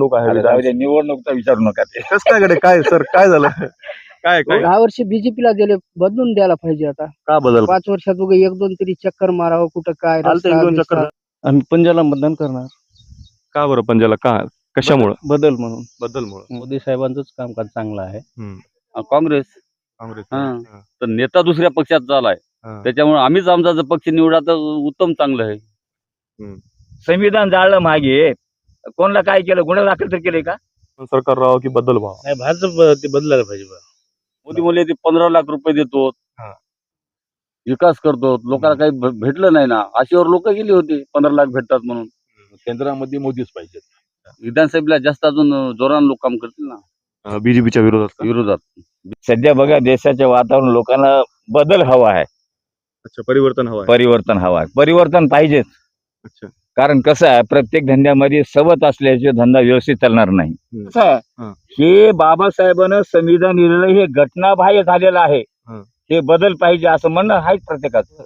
निवडणूक आहे अरे जाऊ दे, निवडणूकचा विचारू नका ते कसं काय कडे काय सर काय झालं? काय काय? दहा वर्ष बीजेपीला दिले बदलून द्यायला पाहिजे आता. का बदल? पाच वर्षात उगा एक दोन तरी चक्कर मारावं कुठं काय रस्ता, दोन चक्कर. बिस्ता. आम्ही पंजाला मतदान करणार? का बरं पंजाला? का? कशामुळं? बदल म्हणून. बदलमुळं मोदी साहेबांचंच कामकाज चांगलं आहे. हम्म. काँग्रेस. काँग्रेस. हा. तर नेता दुसऱ्या पक्षात झालाय. हा. त्याच्यामुळे आम्हीच आमचा जर पक्ष निवडा तर उत्तम चांगलं आहे. संविधान जाळलं मागे. कोणाला काय केलं? गुन्हा दाखल तर केले का? सरकार राहावं की बदल व्हावं? नाही भाजप ते बदलायला पाहिजे बा. मोदी म्हणले ते पंधरा लाख रुपये देतो हा. विकास करतो लोकांना काही भे- भेटलं नाही ना. अशीवर लोक गेली होती पंधरा लाख भेटतात म्हणून. केंद्रामध्ये मोदीच पाहिजे विधानसभेला जास्त अजून जोरान लोक काम करतील ना. बीजेपीच्या विरोधात का? विरोधात. सध्या बघा देशाचे वातावरण लोकांना बदल हवा आहे. अच्छा परिवर्तन हवं आहे. परिवर्तन हवा आहे. परिवर्तन पाहिजेच. अच्छा. कारण कसं आहे प्रत्येक धंद्यामध्ये सवत असल्याचे धंदा व्यवस्थित चालणार नाही. हम्म. कसं आहे हा. बाबासाहेबांना संविधान लिहिलेलं हे घटनाबाह्य झालेलं आहे. हा. बदल पाहिजे असं म्हणणं आहे प्रत्येकाचं.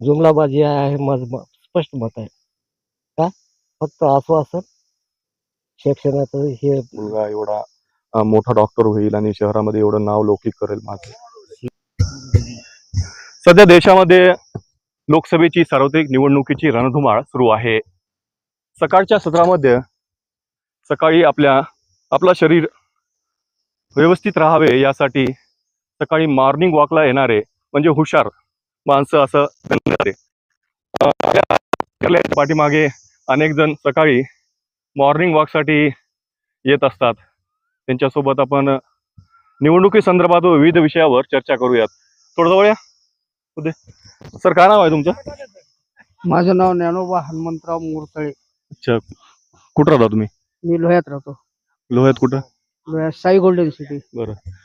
जुमलाबाजी आहे माझं स्पष्ट मत आहे. का? फक्त आश्वासन? शिक्षणाचं हे मुलगा एवढा मोठा डॉक्टर होईल आणि शहरामध्ये एवढं नाव लौकिक करेल माझं सध्या देशामध्ये लोकसभेची सार्वत्रिक निवडणुकीची रणधुमाळ सुरू आहे. सकाळच्या सत्रामध्ये सकाळी आपल्या आपलं शरीर व्यवस्थित राहावे यासाठी सकाळी मॉर्निंग वॉकला येणारे म्हणजे हुशार माणसं असं जाते. आपल्या पाठीमागे अनेक जण सकाळी मॉर्निंग वॉकसाठी येत असतात. त्यांच्यासोबत आपण निवडणुकी संदर्भात विविध विषयावर चर्चा करूयात. थोडं जवळ या. उदय सर काय नाव आहे तुमचं? माझं नाव ज्ञानोबा हनुमंतराव मोरतळे. अच्छा. कुठं राहता तुम्ही? मी लोह्यात राहतो. लोह्यात कुठं? लोह्यात साई गोल्डन सिटी.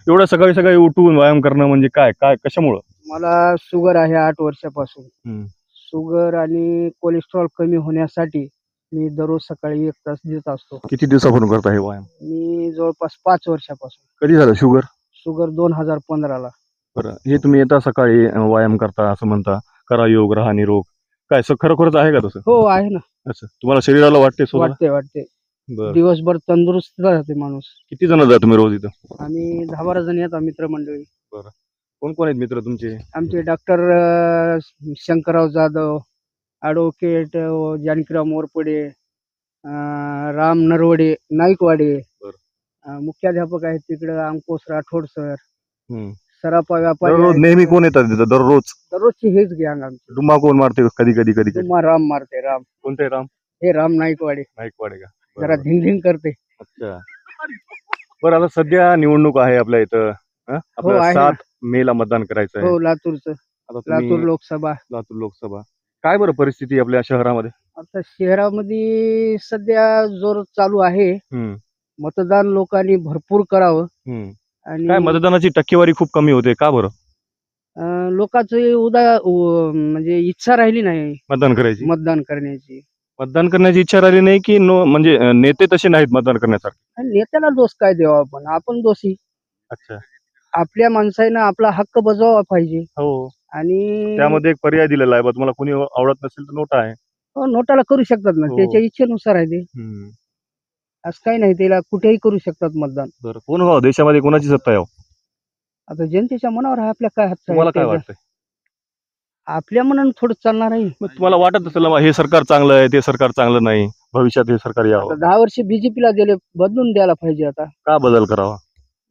एवढं सकाळी सकाळी उठून व्यायाम करणं म्हणजे काय? काय कशामुळं? मला शुगर आहे आठ वर्षापासून. हम्म. शुगर आणि कोलेस्ट्रॉल कमी होण्यासाठी मी दररोज सकाळी एक तास देत असतो. किती दिवसापासून करता हे व्यायाम? मी जवळपास पाच वर्षापासून. कधी झालं शुगर? शुगर दोन हजार पंधराला. बरं. हे तुम्ही येता सकाळी अं, व्यायाम करता असं म्हणता. करा योग राहा निरोग. काय स- खरोखरच आहे का तसं? हो आहे ना. असं. तुम्हाला शरीराला वाटते स्वतः वाटते वाटते. बरं. दिवसभर तंदुरुस्त राहते माणूस. किती जण जा तुम्ही रोज इथं? आम्ही दहा बारा जण येतात मित्रमंडळी. कोण कोण आहेत मित्र तुमचे? आमचे डॉक्टर शंकरराव जाधव ॲडव्होकेट जानकीराव मोरपडे अं, राम नरवडे नाईकवाडे. बरं. अं, मुख्याध्यापक आहेत तिकडं अंकुश राठोड सर. हम्म. सरापा व्यापारी दररोज आहेत. नेहमी कोण येतात तिथं? दररोज? दररोजची हेच गँग आमची. डुम्मा कोण मारते कधी कधी कधी कधी? तुम्हा राम मारते राम. कोणते राम? हे राम नाईकवाडे. नाईकवाडे का? जरा धिंग करते. अच्छा. बरं आता सध्या निवडणूक आहे आपल्या इथं हं? आपल्याला आहे ना. सात मे ला मतदान करायचं आहे. हो लातूरचं. आता लातूर लोकसभा. लातूर लोकसभा. काय बरं परिस्थिती आपल्या शहरामध्ये? आता शहरामध्ये सध्या जोर चालू आहे. हम्म, मतदान लोकांनी भरपूर करावं. हम्म. आणि मतदानाची टक्केवारी खूप कमी होते का बरं? अं, लोकांची उदा उ- म्हणजे इच्छा राहिली नाही मतदान करायची. मतदान करण्याची. मतदान करण्याची इच्छा राहिली नाही की नो म्हणजे अं, नेते तसे नाहीत मतदान करण्यासारखे? आणि नेत्याला दोष काय द्यावा आपण? आपण दोषी. अच्छा. आपल्या माणसानं आपला हक्क बजावला पाहिजे. हो. आणि त्यामध्ये एक पर्याय दिलेला आहे बा तुम्हाला कोणी आवडत नसेल तर नोटा आहे. हो, नोटाला करू शकतात ना हो. त्याच्या इच्छेनुसार आहे ते. हम्म. असं काही नाही त्याला कुठेही करू शकतात मतदान. बरं कोण व्हावं देशामध्ये कोणाची सत्ता यावं आता जनतेच्या मनावर आहे आपल्या काय हात तुम्हाला काय वाटतंय? आपल्या मनानं थोडं चालणार आहे. मग तुम्हाला वाटत असेल ना, हे सरकार चांगलं आहे ते सरकार चांगलं नाही भविष्यात हे सरकार आता यावं दहा वर्ष बीजेपीला दिले बदलून द्यायला पाहिजे आता. का बदल करावा?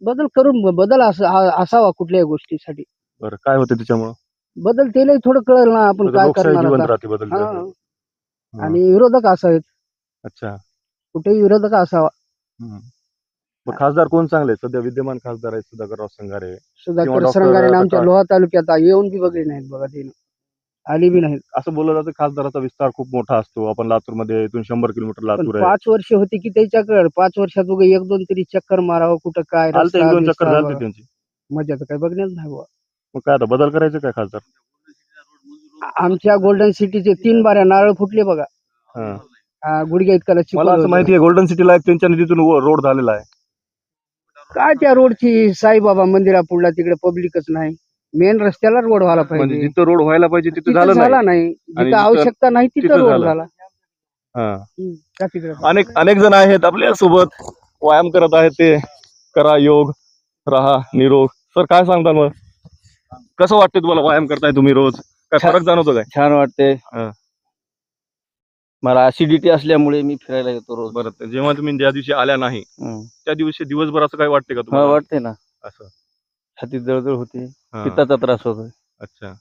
बदल करून बदल असा- आ- असावा कुठल्याही गोष्टीसाठी. बरं काय होतं त्याच्यामुळं? बदल त्यालाही थोडं कळेल ना आपण काय लोकशाही करणार जिवंत आता. राहते बदल हा. झाल्यावर. हा. आणि विरोधक असावेत. अच्छा. कुठेही विरोधक असावा. मग खासदार कोण चांगले आहेत? सध्या विद्यमान खासदार आहेत सुधाकरराव संघारे किंवा सुधाकर डॉक्टर आमच्या लोहा तालुक्यात येऊन बी बघले नाहीत बघा तिने आली बी नाहीत असं बोललं जातं खासदाराचा विस्तार खूप मोठा असतो आपण लातूरमध्ये इथून शंभर किलोमीटर पण लातूर आहे पाच वर्ष होती की त्याच्याकडे पाच वर्षात उगा एक दोन तरी चक्कर मारावं कुठं काय आलते एक रस्ता, दोन चक्कर बिस्ता झालते बघा. त्यांची मजा तर काय बघण्यात नाही बुवा. मग काय आता बदल करायचं काय खासदार आमच्या गोल्डन सिटीचे तीन बाऱ्या नारळ फुटले बघा हा. गुडघ्या इतकाला चिखल मला असं होतं. माहिती आहे गोल्डन सिटीला एक त्यांच्या निधीतून रोड झालेला आहे. काय त्या रोडची साईबाबा मंदिरा पुढला तिकडे पब्लिकच नाही. मेन रस्त्याला रोड व्हायला म्हणजे पाहिजे. जिथं रोड व्हायला पाहिजे तिथं तिथं झालं झाला नाही. नाही आणि जिथं जिथं- आवश्यकता नाही तिथं तिथं रोड झालं. झाला हा. अनेक अनेक जण आहेत आपल्यासोबत व्यायाम करत आहेत ते. करा योग राहा निरोग. सर काय सांगता मग कसं वाटतं तुम्हाला व्यायाम करताय तुम्ही रोज? काय छान. फरक जाणवतो काय? छान वाटते हा. मला ऍसिडिटी असल्यामुळे मी फिरायला येतो रोज. बरं जेव्हा तुम्ही ज्या दिवशी आल्या नाही. त्या दिवशी दिवसभर असं काय वाटते का हा तुम्हाला? वाटते ना. असं. छातीत जळजळ होते. हा. पित्ताचा त्रास होतो अच्छा.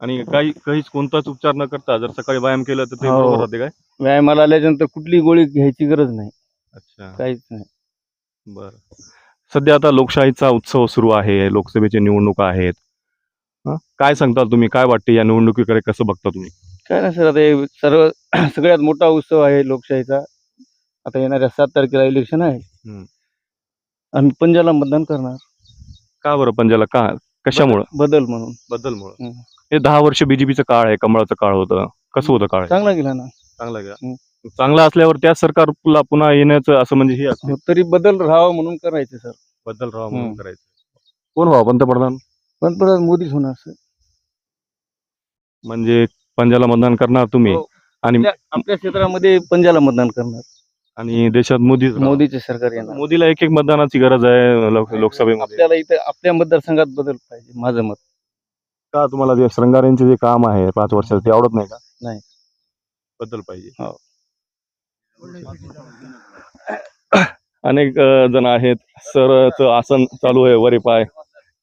आणि काही काहीच कोणताच उपचार न करता जर सकाळी व्यायाम केलं तर ते हो. बरोबर राहते काय? व्यायामाला आल्यानंतर कुठली गोळी घ्यायची गरज नाही. अच्छा. काहीच नाही. बर. सध्या आता लोकशाहीचा उत्सव सुरू आहे लोकसभेची निवडणुका आहेत. हं? काय सांगता तुम्ही? काय वाटते या निवडणुकीकडे कसं बघता तुम्ही? काय नाही सर आता हे सर्व सगळ्यात मोठा उत्सव आहे लोकशाहीचा. आता येणाऱ्या सात तारखेला इलेक्शन आहे. हम्म. आम्ही पंजाला मतदान करणार. का बरं पंजाला? का? कशामुळं? बदल म्हणून. बद्दलमुळं हम्म. हे दहा वर्ष बीजेपीचं काळ आहे कमळाचं काळ होतं. कसं होतं काळ? चांगला गेला ना. चांगलं का हम्म. चांगलं असल्यावर त्या सरकारला पुन्हा येण्याचं असं म्हणजे हे असतं. हो, तरी बदल राहावा म्हणून करायचे सर. बद्दल राहा म्हणून हम्म. करायचं. कोण व्हावं? पंतप्रधान? पंतप्रधान मोदीच होणार सर. म्हणजे पंजाला मतदान करणार तुम्ही? हो. आणि आपल्या- आपल्या क्षेत्रामध्ये पंजाला मतदान करणार. आणि देशात मोदी मोदीचे सरकार येणार. मोदीला एक एक मतदानाची गरज आहे लोक- लोकसभेमध्ये. आपल्याला इथे आपल्या मतदारसंघात बदल पाहिजे माझं मत. का तुम्हाला जे श्रंगारेंचे जे काम आहे पाच वर्षाचं ते आवडत नाही का? नाही. बदल पाहिजे. हो. अनेक अ, जण आहेत. सरच आसन चालू आहे वरी पाय.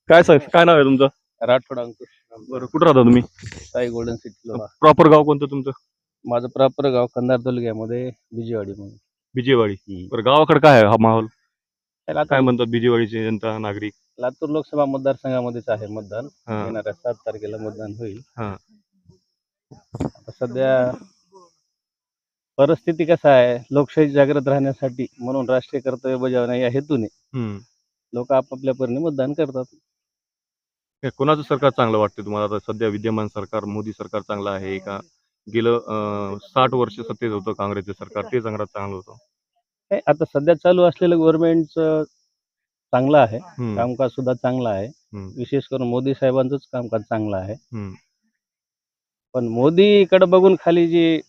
काय सर काय नाव आहे तुमचं? राठोड अंकुश. बरं कुठं राहता तुम्ही? साई गोल्डन सिटी प्रॉपर गाव कोणतं तुमचं? माझं प्रॉपर गाव कंधार तालुक्यामध्ये विजयवाडी म्हणून. बिजेवाडी. बरं गावाकडे काय आहे हा माहोल? त्याला काय म्हणतात बिजेवाडीचे जनता नागरिक? लातूर लोकसभा मतदारसंघामध्येच आहे मतदान. येणाऱ्या सात तारखेला मतदान होईल. हा. आता सध्या परिस्थिती कसं आहे? लोकशाही जागृत राहण्यासाठी म्हणून राष्ट्रीय कर्तव्य बजावण्या या हेतूने. लोक आपापल्या परीने मतदान करतात. कोणाचं सरकार चांगलं वाटतं तुम्हाला? आता सध्या विद्यमान सरकार मोदी सरकार चांगलं आहे का? गेलं साठ वर्ष सत्तेत होतं काँग्रेसचं सरकार ते चांगलं चांगलं होतं. नाही, आता सध्या चालू असलेलं गव्हर्नमेंटचं चांगलं आहे. हम्म. कामकाज सुद्धा चांगलं आहे. हम्म. विशेष करून मोदी साहेबांचंच कामकाज चांगलं आहे. हम्म. पण मोदीकडे बघून खाली जी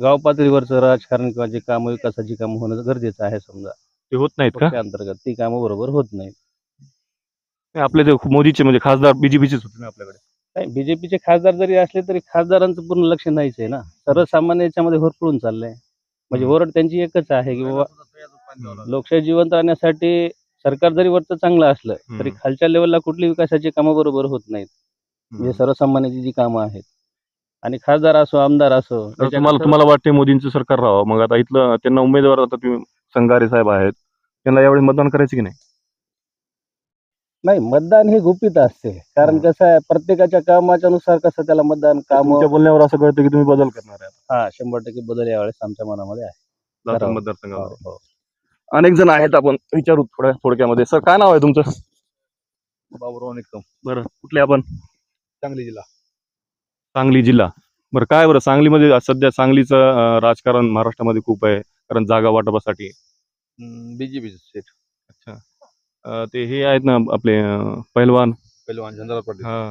गाव पातळीवरचं राजकारण किंवा जे कामं विकासाची कामं होणं गरजेचं आहे समजा. ते होत नाहीत का? अंतर्गत ती कामं बरोबर होत नाही नाही, आपले ते मोदीचे म्हणजे खासदार बीजेपीचेच होते ना आपल्याकडे. नाही बीजेपीचे खासदार जरी असले तरी खासदारांचं पूर्ण लक्ष नाहीच आहे ना. सर्वसामान्य याच्यामध्ये होरपळून चाललंय. म्हणजे. ओरड त्यांची एकच आहे की बाबा लोकशाही जिवंत राहण्यासाठी सरकार जरी वरचं चांगलं असलं तरी. खालच्या लेवलला कुठली विकासाची कामं बरोबर होत नाहीत. म्हणजे सर्वसामान्याची जी कामं आहेत. आणि खासदार असो आमदार असो तुम्हाला तुम्हाला वाटते मोदींचं सरकार राहावं? मग आता इथलं त्यांना उमेदवार आता तुम्ही संगारे साहेब आहेत. त्यांना यावेळी मतदान करायचं की नाही? नाही मतदान हे गुपित असते. कारण. कसं आहे प्रत्येकाच्या कामाच्या नुसार कसं त्याला मतदान काम तुमच्या बोलण्यावर असं कळतं की तुम्ही बदल करणार आहे. हा शंभर टक्के बदल यावेळेस आमच्या मनामध्ये आहे. लातूर करावं. मतदारसंघामध्ये हो, हो. अनेक जण आहेत आपण विचारू थोड्या थोडक्यामध्ये. सर काय नाव आहे तुमचं? बाबुराव निकम. बरं कुठले आपण? सांगली जिल्हा. सांगली जिल्हा. बरं काय बरं सांगलीमध्ये सध्या सांगलीचं अं, राजकारण महाराष्ट्रामध्ये खूप आहे. कारण जागा वाटपासाठी. बीजेपी सेट अं, ते हे आहेत ना आपले अं, पहिलवान. पहिलवान पाटील. हा.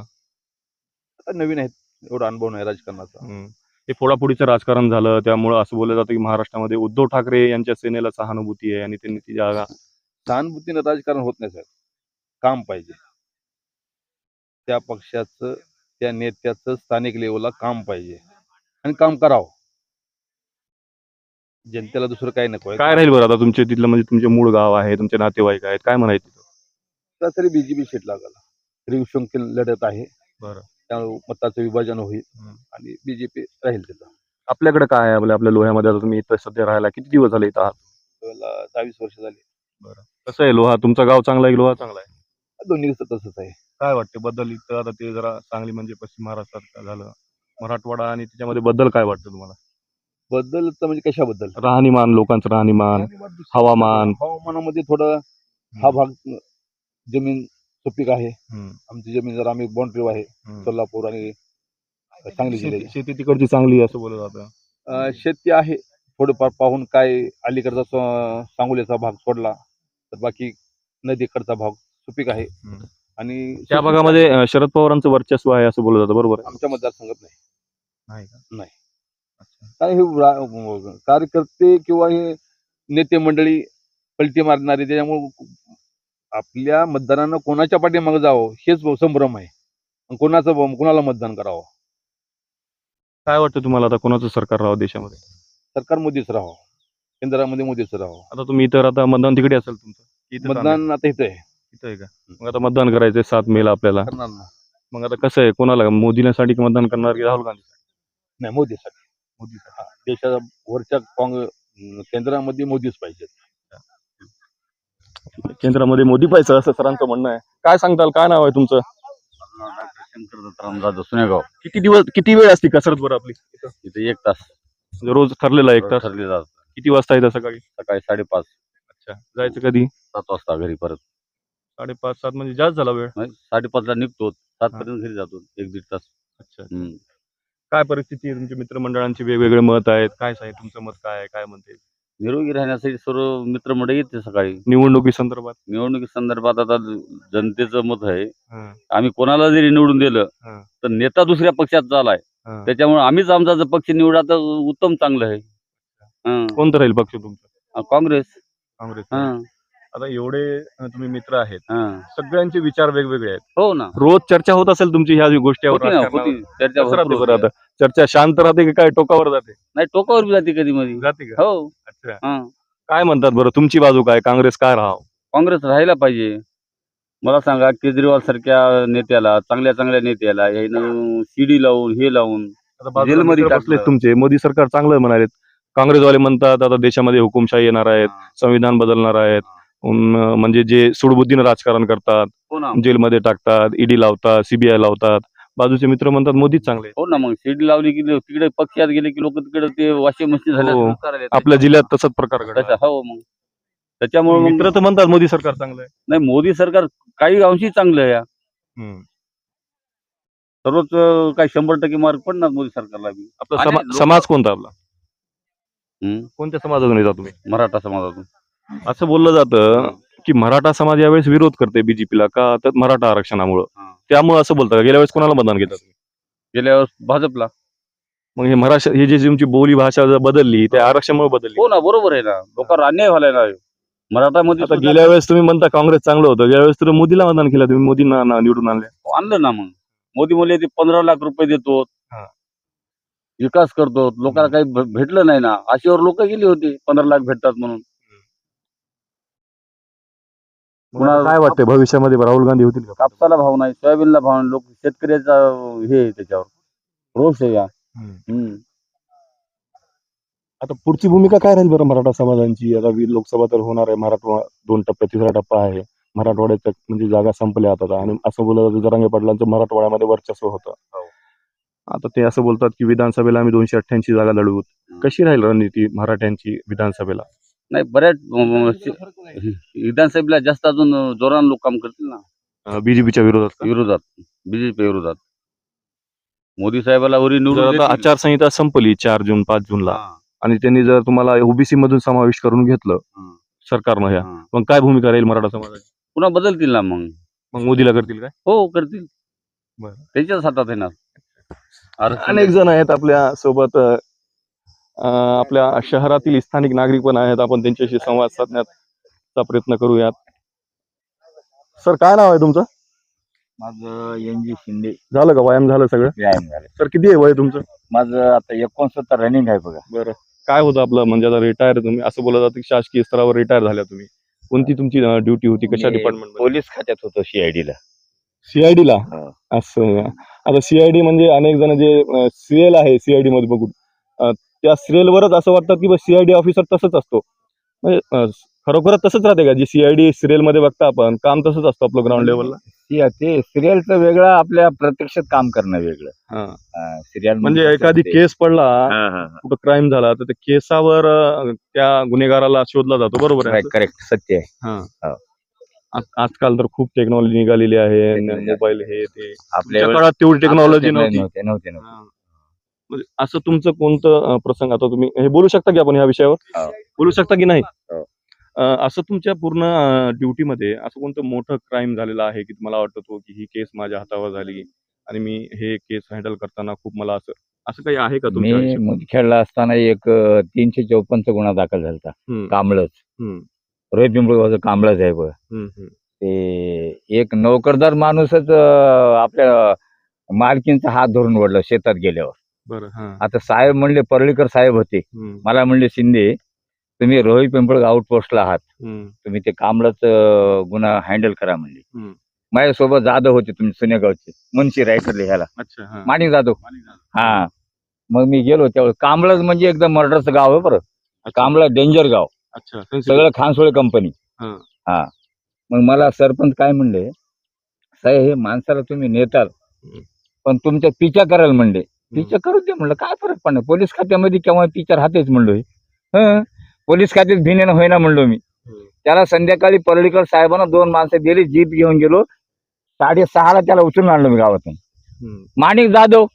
आता नवीन आहेत एवढा अनुभव नाही राजकारणाचा. हम्म. हे फोडाफोडीचं राजकारण झालं त्यामुळं असं बोललं जातं की महाराष्ट्रामध्ये उद्धव ठाकरे यांच्या सेनेला सहानुभूती आहे आणि त्यांनी ती जागा सहानुभूतीनं राजकारण होत नाही साहेब. काम पाहिजे. त्या पक्षाचं त्या नेत्याचं स्थानिक लेवलला काम पाहिजे. आणि काम करावं. जनतेला दुसरं काही नको काय राहील बरं आता तुमचे तिथलं म्हणजे तुमचे मूळ गाव आहे तुमचे नातेवाईक आहेत काय म्हणायचं तरी बीजेपी सीट लागला त्रिविशंकी लढत आहे. बरं. त्यामुळे मताचं विभाजन होईल हम्म. आणि बीजेपी राहील तिथं. आपल्याकडे काय आहे? आपल्या आपल्या लोह्यामध्ये आता तुम्ही इथं सध्या राहायला किती दिवस झाले इथं आहात? त्यावेळेला दहावीस वर्ष झाली. कसं आहे लोहा? तुमचा गाव चांगला आहे की लोहा चांगला आहे? दोन्ही तसंच आहे. काय वाटते बद्दल इथं? आता ते जरा चांगली म्हणजे पश्चिम महाराष्ट्रात झालं. मराठवाडा आणि त्याच्यामध्ये बद्दल काय वाटतं तुम्हाला? बद्दल तर म्हणजे कशाबद्दल? राहणीमान लोकांचं राहणीमान हवामान. हवामानामध्ये थोडं हा भाग जमीन सुपीक आहे? आमची जमीन जर आम्ही बाउंड्री आहे. सोलापूर आणि सांगली शेती तिकडची चांगली असं बोलत जातं. शेती आहे. थोडंफार पाहून काय अलीकडचा सांगोलीचा भाग सोडला तर बाकी नदीकडचा भाग सुपीक आहे. आणि त्या भागामध्ये शरद पवारांचं वर्चस्व आहे असं बोललं जातं बरोबर आमच्या मतदारसंघात नाही. नाही का? नाही. काय हे रा- कार्यकर्ते किंवा हे नेते मंडळी पलटी मारणारे त्याच्यामुळे आपल्या मतदारांना कोणाच्या पाठीमागे जावं हेच संभ्रम आहे. आणि कोणाचं कोणाला मतदान करावं? काय वाटतं तुम्हाला आता कोणाचं सरकार राहावं देशामध्ये? सरकार मोदीच राहावं. केंद्रामध्ये मोदीच राहावं. आता तुम्ही इतर आता मतदान तिकडे असेल तुमचं? इथं मतदान आता इथं आहे. इथं आहे का? मग आता मतदान करायचंय सात मेला आपल्याला. करणार ना. मग आता कसं आहे? कोणाला मोदीसाठी मतदान करणार की राहुल गांधी नाही मोदीसाठी. मोदीसाठी हा. देशाच्या वरच्या काँग्रेस केंद्रामध्ये मोदीच पाहिजे केंद्रामध्ये मोदी पाहिजे असं सरांचं म्हणणं आहे. काय सांगताल काय नाव आहे तुमचं? डॉक्टर शंकर दत्ताराम जाधव सुनेगाव किती दिवस किती वेळ असते कसरत बरं आपली इथं? एक तास. म्हणजे रोज ठरलेला एक तास? ठरले जात किती वाजता येतं सकाळी? सकाळी साडेपाच. अच्छा जायचं कधी? सात वाजता घरी परत. साडेपाच सात म्हणजे जास्त झाला वेळ? म्हणजे साडेपाचला निघतो. सात पर्यंत घरी जातो. एक दीड तास. अच्छा. हम्म. काय परिस्थिती आहे तुमच्या मित्रमंडळांचे? वेगवेगळे मत आहेत. काय सांग तुमचं मत काय आहे? काय म्हणते निरोगी राहण्यासाठी सर्व मित्रमंडळी येते सकाळी. निवडणुकी संदर्भात? निवडणुकी संदर्भात आता जनतेचं मत आहे. हं, आम्ही कोणाला जरी निवडून दिलं हं. तर नेता दुसऱ्या पक्षात चालाय हं. त्याच्यामुळे आम्हीच आमचा जर पक्ष निवडा तर उत्तम चांगलं आहे. हं. कोणतं राहील पक्ष तुमचा? काँग्रेस. काँग्रेस. हं, आता एवढे तुम्ही मित्र आहेत. हं. सगळ्यांचे विचार वेगवेगळे आहेत. हो ना. रोज चर्चा होत असेल तुमची ह्या गोष्टीवर. होती ना राजकारणावर. होती. चर्चा कसं राहते भरपूर बरं होती. आता? चर्चा शांत राहते की काय टोकावर जाते? नाही टोकावर बी जाते कधी मध्ये जाते का? हो. अच्छा. हं. काय म्हणतात बरं? तुमची बाजू काय? काँग्रेस काय राहावं? काँग्रेस राहायला पाहिजे. मला सांगा केजरीवाल सारख्या नेत्याला चांगल्या चांगल्या नेत्याला यानं सीडी लावून हे लावून आता बाजूला जेलमध्ये मित्र. तुमचे. मोदी सरकार चांगलं म्हणाले काँग्रेसवाले म्हणतात आता देशामध्ये हुकुमशाही येणार आहेत संविधान बदलणार आहेत. म्हणजे जे सुडबुद्धीनं राजकारण करतात हो जेलमध्ये टाकतात ईडी लावतात सीबीआय लावतात बाजूचे मित्र म्हणतात मोदीच चांगले. हो ना मग सीडी लावली की तिकडे पक्षात गेले की लोक तिकडे ते वॉशिंग मशीन झाल्या हो. आपल्या जिल्ह्यात तसंच प्रकार घडला. हो मग. त्याच्यामुळे मित्र तर म्हणतात मोदी सरकार चांगलं आहे. नाही मोदी सरकार काही अंशी चांगलं आहे या. सर्वच काही शंभर टक्के मार्क पडणार मोदी सरकारला बी. आपला समाज कोणता आपला. कोणत्या समाजातून येता तुम्ही? मराठा समाजातून. असं बोललं जातं की मराठा समाज यावेळेस विरोध करते बीजेपीला का तर मराठा आरक्षणामुळं? हा. त्यामुळे असं बोलतं का? गेल्या वेळेस कोणाला मतदान घेतात? तुम्ही गेल्या वेळेस भाजपला. मग हे मराठा हे जे तुमची बोली भाषा जर बदलली त्या आरक्षणामुळे बदलली. हो ना बरोबर आहे ना. लोकांवर अन्याय व्हायला ना मराठामध्ये आता सुद्धा गेल्या वेळेस तुम्ही म्हणता काँग्रेस चांगलं होतं. गेल्या वेळेस तर मोदीला मतदान केलं तुम्ही मोदींना निवडून आणले. आणलं ना मग. मोदी मला ते पंधरा लाख रुपये देतो हा. विकास करतो लोकांना काही भेटलं नाही ना. अशीवर लोक गेली होती पंधरा लाख भेटतात म्हणून. काय वाटतंय? भविष्यामध्ये राहुल गांधी होतील का? कापसाला भाव नाही सोयाबीनला भाव नाही लोक शेतकऱ्याचा हे आहे त्याच्यावर. रोष आहे या. हम्म. हम्म. आता पुढची भूमिका काय राहील बरं मराठा समाजांची? आता वि- लोकसभा तर होणार आहे मराठवाडा दोन टप्प्यात तिसरा टप्पा आहे. मराठवाड्याच्या म्हणजे जागा संपल्या आता. आणि असं बोललं जातं जरांगे पाटलांचं मराठवाड्यामध्ये वर्चस्व होतं. आता ते असं बोलतात की विधानसभेला आम्ही दोनशे अठ्ठ्याऐंशी जागा लढवू. कशी राहील रणनीती मराठ्यांची विधानसभेला? नाही बऱ्याच विधानसभेला जास्त अजून जोरान लोक काम करतील ना. बीजेपीच्या विरोधात? विरोधात. बीजेपी विरोधात. मोदी साहेबाला वरी निवडून. आचारसंहिता संपली चार जून पाच जूनला आणि त्यांनी जर तुम्हाला ओबीसी मधून समावेश करून घेतलं हा, सरकारनं ह्या. मग काय भूमिका राहील मराठा समाजाची? पुन्हा बदलतील ना मग. मग मोदीला करतील काय? हो करतील. बरं. त्यांच्याच हातात आरक्षण- अनेक जण आहेत आपल्यासोबत आपल्या शहरातील स्थानिक नागरिक पण आहेत. आपण त्यांच्याशी संवाद साधण्याचा प्रयत्न करूयात. सर काय नाव आहे तुमचं? माझं एन जी शिंदे. झालं का? व्यायाम झालं सगळं? व्यायाम झाले. सर किती आहे वय तुमचं? माझं आता एकोणसत्तर रनिंग आहे बघा. बरं. काय होतं आपलं? म्हणजे आता रिटायर तुम्ही असं बोलत जातं की शासकीय स्तरावर रिटायर झाल्या तुम्ही. कोणती तुमची ड्युटी होती? कशा डिपार्टमेंट पोलीस खात्यात होतो सीआयडी ला. सीआयडी ला. असं. आता सीआयडी म्हणजे अनेक जण जे सीएल आहे सीआयडी मध्ये बघून. त्या सिरियल वरच असं वाटतं की सीआयडी ऑफिसर तसंच असतो. म्हणजे खरोखरच तसंच राहते का? जी सीआयडी सिरियलमध्ये बघता आपण काम तसंच असतं आपलं ग्राउंड लेवलला ते सिरियलचं वेगळं आपल्या प्रत्यक्षात काम करणं वेगळं. सिरियल म्हणजे एखादी केस पडला करेक्ट कुठं क्राईम झाला तर त्या केसावर त्या गुन्हेगाराला शोधला जातो बरोबर आहे? सत्य आहे. आज- आजकाल तर खूप टेक्नॉलॉजी निघालेली आहे. मोबाईल हे ते. आपल्या काळात तेवढी टेक्नॉलॉजी नव्हती. नव्हते नव्हते नव्हते हा. म्हणजे असं तुमचं कोणतं प्रसंग? आता तुम्ही हे बोलू शकता की आपण ह्या विषयावर? हो. बोलू शकता की नाही? हो. असं तुमच्या पूर्ण ड्युटीमध्ये असं कोणतं मोठं क्राईम झालेलं आहे की तुम्हाला वाटत हो की ही केस माझ्या हातावर झाली आणि मी हे केस हँडल करताना खूप मला असं असं काही आहे का आयुष्यात? मुदखेडला असताना एक तीनशे चौपन्नचा गुन्हा दाखल झाला कांबळच रोहित पिंपळगावचं कांबळच आहे बघ. ते एक नोकरदार माणूसच आपल्या मालकींचा हात धरून ओढला शेतात गेल्यावर. आता साहेब म्हणले परळीकर साहेब होते. मला म्हणले शिंदे तुम्ही रोहित पिंपळगाव आउटपोस्टला आहात. तुम्ही ते कांबळाच अं, गुन्हा हँडल करा म्हणले. माझ्यासोबत जाधव होते तुम्ही सुनेगावचे मुन्शी रायकर लिहायला अच्छा हा. माणिक जाधव. हा. मग मी गेलो त्यावेळेस कांबळच म्हणजे एकदम मर्डरचं गाव आहे बरं. कांबळा डेंजर गाव. सगळं खानसोळे कंपनी. हा. मग मला सरपंच काय म्हणले साहेब हे माणसाला तुम्ही नेताल. पण तुमच्या पिचा कराल म्हणले. पिचा करू दे म्हणलं काय फरक पडणार? पोलीस खात्यामध्ये केव्हा पिचा राहतेच म्हणलो हे. पोलीस खात्यात भिनेनं होईना म्हणलो मी. त्याला संध्याकाळी परळीकर साहेबांना दोन माणसं दिली जीप घेऊन गेलो. साडेसहाला त्याला उचलून आणलं मी गावातून. माणिक जाधव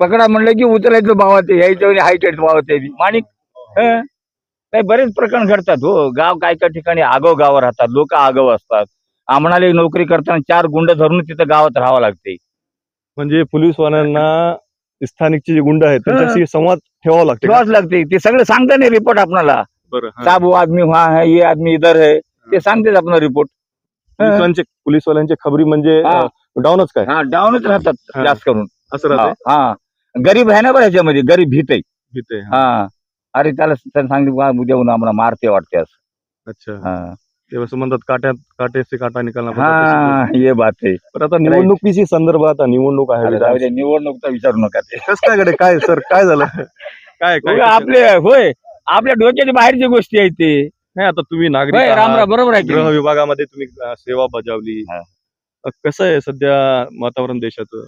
पकडा म्हणलं की उचलायचं भावात यायच्या वेळी हाईट भावात माणिक. काही बरेच प्रकरण घडतात हो. गाव काय काय ठिकाणी आगाव गाव राहतात लोक आगाव असतात. आम्हाला नोकरी करताना चार गुंड धरून तिथं गावात राहावं लागते. म्हणजे पोलीसवाल्यांना स्थानिकचे जे गुंड आहेत त्यांच्याशी संवाद ठेवावा लागते लागते. ते सगळं सांगते ना रिपोर्ट आपल्याला बरं हा. साहेब वो आदमी वहा है ये आदमी इधर है ते सांगतेच आपला रिपोर्ट पोलिसांचे पोलीसवाल्यांची खबरी म्हणजे हा. डाऊनच काय? हा डाऊनच राहतात हा. जास्त करून. असं हा राहते हा. गरीब आहे ना बरं ह्याच्यामध्ये? गरीब भीत आहे भीते हा. हा. अरे त्याला त्याला सांगितलं उद्या आम्हाला मारते वाटते असं. अच्छा. असं म्हणतात काट्यात काटे से काटा निकालना पडता. हा ये बात आहे. पण आता निवडणुकीची संदर्भात आता निवडणूक आहे. अरे जाऊ दे, निवडणूकचा विचारू नका ते. कसं काय काय सर काय झालं? काय काय उगा आपले होय आपल्या डोक्याच्या बाहेरची गोष्टी आहेत ते. नाही आता तुम्ही नागरिक होय आहात. रामराव बरोबर आहे की गृह नाही? विभागामध्ये तुम्ही अं, सेवा बजावली. हा. अं, कसं आहे सध्या वातावरण देशाचं?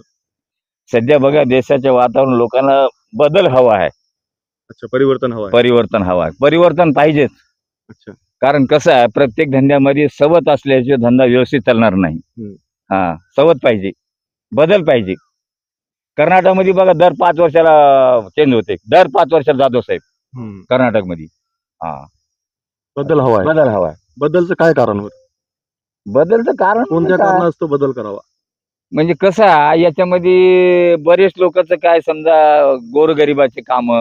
सध्या बघा देशाच्या वातावरण लोकांना बदल हवा आहे. अच्छा परिवर्तन हवं आहे. परिवर्तन हवा आहे. परिवर्तन पाहिजेच. अच्छा. कारण कसं आहे प्रत्येक धंद्यामध्ये सवत असल्याचे धंदा व्यवस्थित चालणार नाही. हा सवत पाहिजे बदल पाहिजे कर्नाटकमध्ये बघा दर पाच वर्षाला चेंज होते दर पाच वर्षाला जाधव साहेब. कर्नाटकमध्ये हा बदल हवा बदल हवा आहे बदलचं काय कारण होतं? बदलचं कारण कोणत्या काय? कारणास्तव बदल करावा म्हणजे कसं आहे, याच्यामध्ये बरेच लोकांचं काय समजा गोरगरिबाचे काम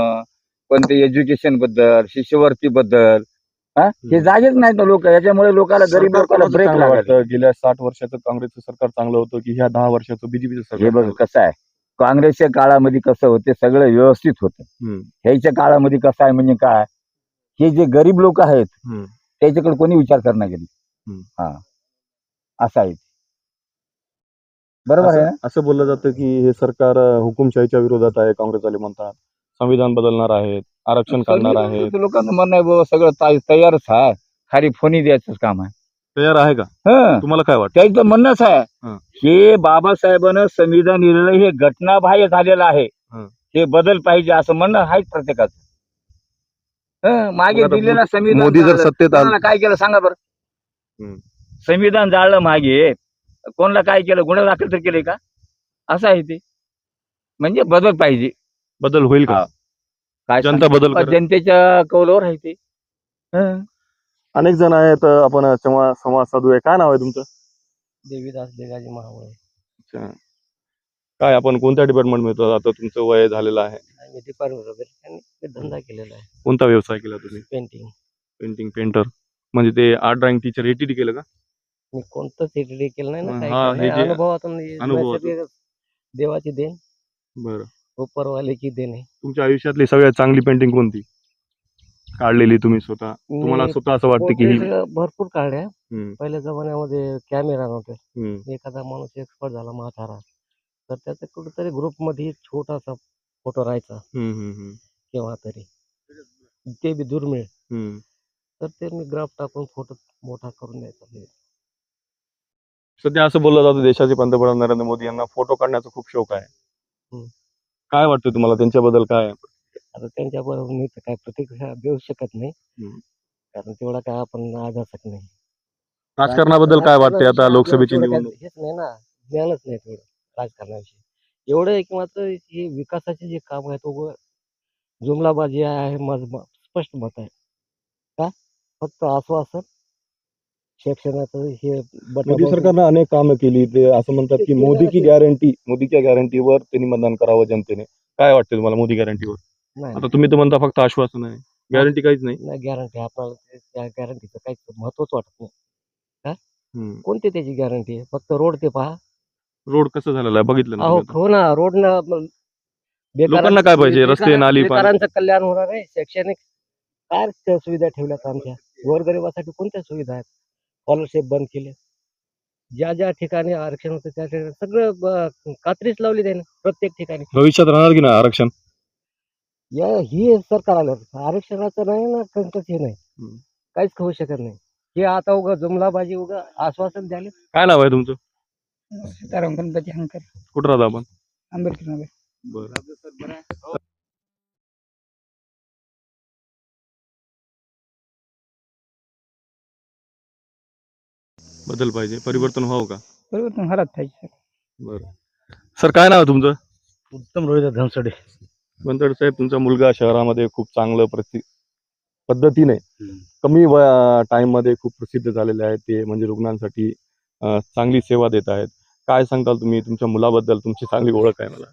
पण ते एज्युकेशनबद्दल शिष्यवृत्ती बद्दल हा? हे जागेच नाही तर लोक. याच्यामुळे लोकांना गरीब लोकांना ब्रेक लागत. वाटतं? गेल्या साठ वर्षाचं काँग्रेसचं सरकार चांगलं होतं की ह्या दहा वर्षाचं बीजेपीचं हे सरकार बघ? कसं आहे. काँग्रेसच्या काळामध्ये कसं होते सगळं व्यवस्थित होतं. हम्म. ह्याच्या काळामध्ये कसं आहे म्हणजे काय? हे जे गरीब लोक आहेत हम्म. त्याच्याकडे कोणी विचार करणार गेली हम्म. हा. असं आहे. बरोबर आहे ना? असं- असं बोललं जातं की हे सरकार अं, हुकुमशाहीच्या विरोधात आहे काँग्रेसवाले म्हणतात. संविधान बदलणार आहेत आरक्षण काढणार आहेत. लोकांचं म्हणणं आहे बाबा सगळं ता- तयारच आहे. खाली फोनी द्यायचं काम आहे. तयार आहे का? हं. तुम्हाला काय वाटतं? त्याचं म्हणणंच आहे हं. हे बाबासाहेबांनं संविधान लिहिलेलं हे घटनाबाह्य झालेलं आहे. हं. हे बदल पाहिजे असं म्हणणं आहेच प्रत्येकाचं. हं, मागे मग आता दिलेलं संविधान मोदी जर जाळलं. सत्तेत आले कोणाला काय केलं सांगा बरं. हं. संविधान जाळलं मागे कोणाला काय केलं गुन्हा दाखल तर केले का? असं आहे ते. म्हणजे बदल पाहिजे. बदल होईल का? हा. काय जनता सांगू? बदल करेल. जनतेच्या कौलावर आहे ते. हं. अनेक जण आहेत अं, आपण संवाद संवाद साधू आहे काय नाव आहे तुमचं? देवीदास देगाजी महावळे. अच्छा. काय आपण कोणत्या डिपार्टमेंटमध्ये आता तुमचं वय झालेलं आहे. आम्ही डिपार्टमेंट वगैरे त्यांनी ते धंदा केलेला आहे. कोणता व्यवसाय केला तुम्ही? पेंटिंग पेंटिंग पेंटर म्हणजे ते आर्ट ड्रॉइंग टीचर एटीडी केलं का? मी कोणतंच हे केलं नाही ना हा, काही हा, केलं नाही. हे जे- अनुभवातून हे अनुभवातून. नैसर्गिक देवाची देण. बरं. उपरवाले की देणे. तुमच्या आयुष्यातली सगळ्यात चांगली पेंटिंग कोणती? काढलेली तुम्ही स्वतः. तुम्हाला स्वतः असं वाटतं की ही भरपूर काढल्या. हम्म, पहिल्या जमान्यामध्ये कॅमेरा नव्हते. हम्म, एखादा माणूस एक्सपर्ट झाला म्हातारा. तर त्याचा कुठेतरी ग्रुपमध्ये छोटासा फोटो राहायचा. हम्म, हम्म, हम्म, केव्हा तरी. ते बी दुर्मिळ. हम्म. तर ते मी ग्राफ टाकून फोटो मोठा करून द्यायचा सध्या असं बोललं जातं देशाचे पंतप्रधान नरेंद्र मोदी यांना फोटो काढण्याचा खूप शौक आहे. हम्म. काय वाटतं तुम्हाला? त्यांच्याबद्दल काय? आता त्यांच्याबरोबर मी तर काय प्रतिक्रिया देऊ शकत नाही. हम्म. कारण तेवढा काय आपण आज शकत नाही. राजकारणाबद्दल काय वाटते आता राजकारणाविषयी लोकसभेची आपल्याला निवडणूक? तेवढं काय हेच नाही ना. ज्ञानच नाही थोडं राजकारणाविषयी. एवढं आहे की मात्र हे विकासाचे जे काम आहे तो जुमलाबाजी आहे माझं म- स्पष्ट मत आहे. का? फक्त आश्वासन शिक्षणाचं हे मोदी सरकारनं अनेक कामं केली. ते असं म्हणतात की मोदी की गॅरंटी मोदीच्या गॅरंटीवर त्यांनी मतदान करावं जनतेने. काय वाटतं तुम्हाला मोदी गॅरंटीवर नाही. आता तुम्ही तर म्हणता फक्त आश्वासन आहे. गॅरंटी काहीच नाही. नाही गॅरंटी आपल्याला ते- त्या गॅरंटीचं काहीच महत्वच वाटत नाही. हम्म. कोणती त्याची गॅरंटी आहे? फक्त रोड ते पहा. रोड कसं झालेलं आहे? बघितलं ना अहो तुम्ही आता? हो ना रोड लोकांना काय पाहिजे? रस्ते, नाली, पाणी. बेकारांचं कल्याण होणार आहे. शैक्षणिक काय त्या सुविधा ठेवल्यात आमच्या? गोरगरिबासाठी कोणत्या सुविधा आहेत? स्कॉलरशिप बंद केले. ज्या ज्या ठिकाणी आरक्षण होतं त्या ठिकाणी सगळं कात्रीच लावली त्याने प्रत्येक ठिकाणी. भविष्यात राहणार की नाही आरक्षण? या ही सरकार आलं. आरक्षणाचं नाही ना कंकच हे नाही. काहीच होऊ शकत नाही. हे आता उगा जुमलाबाजी उगा आश्वासन द्याले काय नाव आहे तुमचं? सीताराम गणपती हंकर. कुठं राहता आपण? आंबेडकर नगर बरं. बदल पाहिजे. परिवर्तन व्हावं का? परिवर्तन व्हायलाच पाहिजे बरं. सर काय नाव आहे तुमचं? उत्तम रोहित धनसडे. वंतड साहेब तुमचा मुलगा शहरामध्ये खूप चांगलं प्रति पद्धतीने. कमी टाइममध्ये खूप प्रसिद्ध झालेले आहेत. ते म्हणजे रुग्णांसाठी अं, चांगली सेवा देत आहेत. काय सांगताल तुम्ही? तुमच्या मुलाबद्दल तुमची चांगली ओळख आहे मला.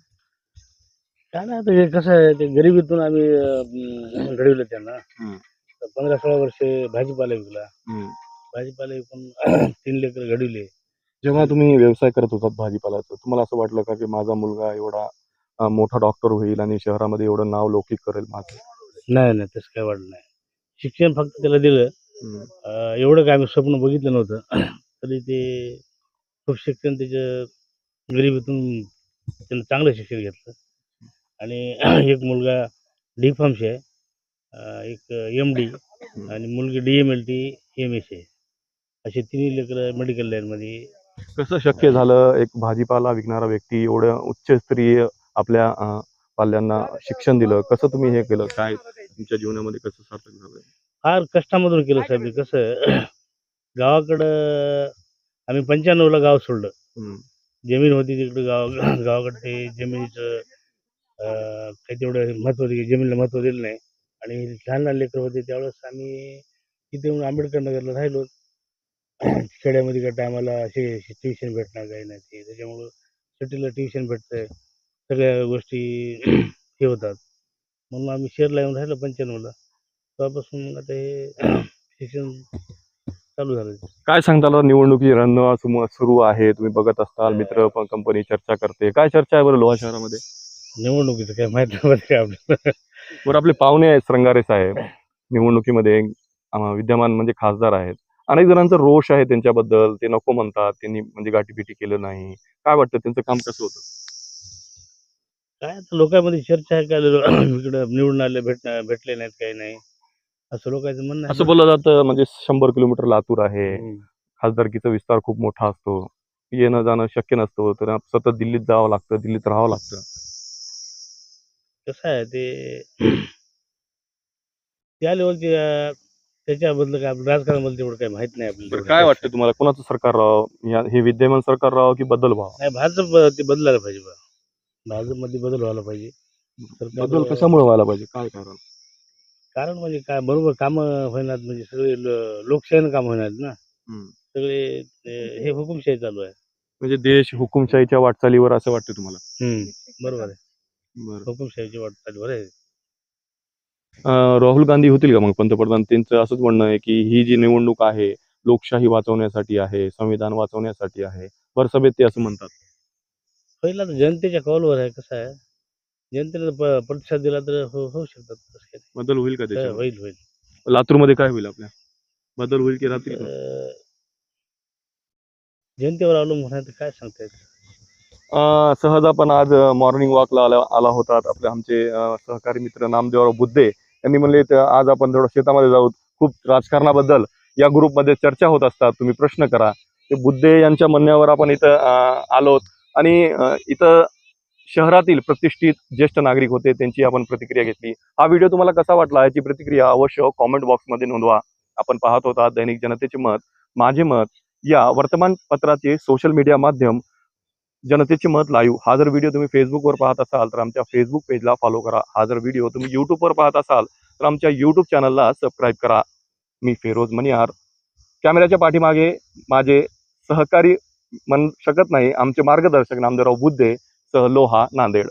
काय नाही आता हे कसं आहे ते गरिबीतून आम्ही अं, घडविलं त्यांना. हम्म. तर पंधरा सोळा वर्षे भाजीपाला विकला. हम्म. भाजीपाला विकून तीन लेकर घडविले. जेव्हा तुम्ही व्यवसाय करत होतात भाजीपाल्याचं तुम्हाला असं वाटलं का की माझा मुलगा एवढा अं, मोठा डॉक्टर होईल आणि शहरामध्ये एवढं नाव लौकिक करेल माझं? नाही नाही तसं काय वाटलं नाही. शिक्षण फक्त त्याला दिलं. हम्म. अं, एवढं काय आम्ही स्वप्न बघितलं नव्हतं. तरी ते खूप शिक्षण त्याच्या गरिबीतून त्यानं चांगलं शिक्षण घेतलं. आणि एक मुलगा डी फार्मशी आहे. अं, एक एम डी आणि मुलगी D M L T M S आहे असे तिन्ही लेकरं मेडिकल लाईनमध्ये कसं शक्य झालं? एक भाजीपाला विकणारा व्यक्ती एवढं उच्चस्तरीय आपल्या अं, पाल्यांना शिक्षण दिलं. कसं तुम्ही हे केलं? काय तुमच्या जीवनामध्ये कसं सार्थक झालं? फार कष्टामधून केलं साहेब हे. कसं गावाकडं आम्ही पंच्याण्णवला गाव सोडलं. हम्म. जमीन होती तिकडं गाव गावाकडे ते जमिनीचं अं, काही तेवढं महत्त्व दे जमिनीला महत्त्व दिलं नाही. आणि लहान लहान लेकरं होते त्यावेळेस आम्ही तिथे येऊन आंबेडकर नगरला राहिलो. खेड्यामध्ये काय टायमाला असे ट्युशन भेटणार काही नाही ते. त्याच्यामुळं सिटीला ट्युशन भेटतंय. सगळ्या गोष्टी हे होतात. म्हणून आम्ही शहरला येऊन राहिलो पंच्याण्णवला. तेव्हापासून मग आता हे शिक्षण चालू झालं काय सांगताल? निवडणुकी रणवा सुरू आहे. तुम्ही बघत असताल मित्र पण कंपनी चर्चा करते. काय चर्चा आहे बरं लोहा शहरामध्ये? निवडणुकीचं काय माहीत नाही बरं काय आपल्याला. बरं आपले पाहुणे आहेत श्रंगारे साहेब. निवडणुकीमध्ये विद्यमान म्हणजे खासदार आहेत. अनेक जणांचा रोष आहे त्यांच्याबद्दल. ते नको म्हणतात. त्यांनी म्हणजे गाठीपिटी केलं नाही. काय वाटतं? त्यांचं काम कसं होतं? काय आता लोकांमध्ये चर्चा आहे काय इकडं निवडून आले भेट भेटले नाहीत काही नाही. असं लोकांचं म्हणणं आहे. असं बोललं जातं म्हणजे शंभर किलोमीटर लातूर आहे. हम्म. खासदारकीचा विस्तार खूप मोठा असतो. येणं जाणं शक्य नसतं. तर सतत दिल्लीत जावं लागतं दिल्लीत राहावं लागतं. कसं आहे ते? त्या लेवलचे त्याच्याबद्दल काय आपलं राजकारणाबद्दल तेवढं काही माहीत नाही बरं आपल्याला काय वाटतं तुम्हाला? कोणाचं सरकार राहावं? या- हे विद्यमान सरकार राहावं की बदल व्हावं? नाही भाजप ते बदलायला पाहिजे बा. भाजपमध्ये बदल व्हायला पाहिजे. सरकार- बदल कशामुळे व्हायला पाहिजे? काय कारण? कारण म्हणजे काय बरोबर कामं होईनात म्हणजे सगळे ल- लोकशाहीनं काम होईनात ना. हम्म. सगळे हे हुकुमशाही चालू आहे. म्हणजे देश हुकुमशाहीच्या वाटचालीवर असं वाटतं तुम्हाला? हम्म. बरोबर आहे. बरं. हुकुमशाहीची वाटचाल बरं आहे. राहुल गांधी होतील का मग पंतप्रधान त्यांचं असंच म्हणणं आहे की ही जी निवडणूक आहे लोकशाही वाचवण्यासाठी आहे संविधान वाचवण्यासाठी आहे बरं सभेत ते असं म्हणतात. पहिला तर जनतेच्या कॉलवर आहे कसं आहे जनतेने प- प्रतिसाद दिला तर हो होऊ शकतात. बदल होईल का हो, त्याच्यावर होईल होईल. लातूरमध्ये काय होईल आपल्या? बदल होईल की राहतील का? तर जनतेवर अवलंबून आहे तर काय सांगता सहज आपण आज मॉर्निंग वॉकला आला आला होतात आपले आमचे सहकारी मित्र नामदेवराव बुद्धे. यांनी म्हणले आज आपण थोडं शेतामध्ये जाऊ खूप राजकारणाबद्दल या ग्रुपमध्ये चर्चा होत असतात. तुम्ही प्रश्न करा. ते बुद्धे यांच्या म्हणण्यावर आपण इथं आलोत आणि इथं शहरातील प्रतिष्ठित ज्येष्ठ नागरिक होते त्यांची आपण प्रतिक्रिया घेतली. हा व्हिडिओ तुम्हाला कसा वाटला याची प्रतिक्रिया अवश्य कॉमेंट बॉक्समध्ये नोंदवा. आपण पाहत होता दैनिक जनतेचे मत माझे मत या वर्तमानपत्राचे सोशल मीडिया माध्यम जनतेचे मत लाईव्ह. हा जर व्हिडिओ तुम्ही फेसबुकवर पाहत असाल तर आमच्या फेसबुक पेजला फॉलो करा. हा जर व्हिडिओ तुम्ही यूट्यूबवर पाहत असाल तर आमच्या यूट्यूब चॅनलला सबस्क्राईब करा. मी फेरोज मनियार कॅमेऱ्याच्या पाठीमागे माझे सहकारी म्हणू शकत नाही आमचे मार्गदर्शक नामदेवराव बुद्धे सह लोहा नांदेड.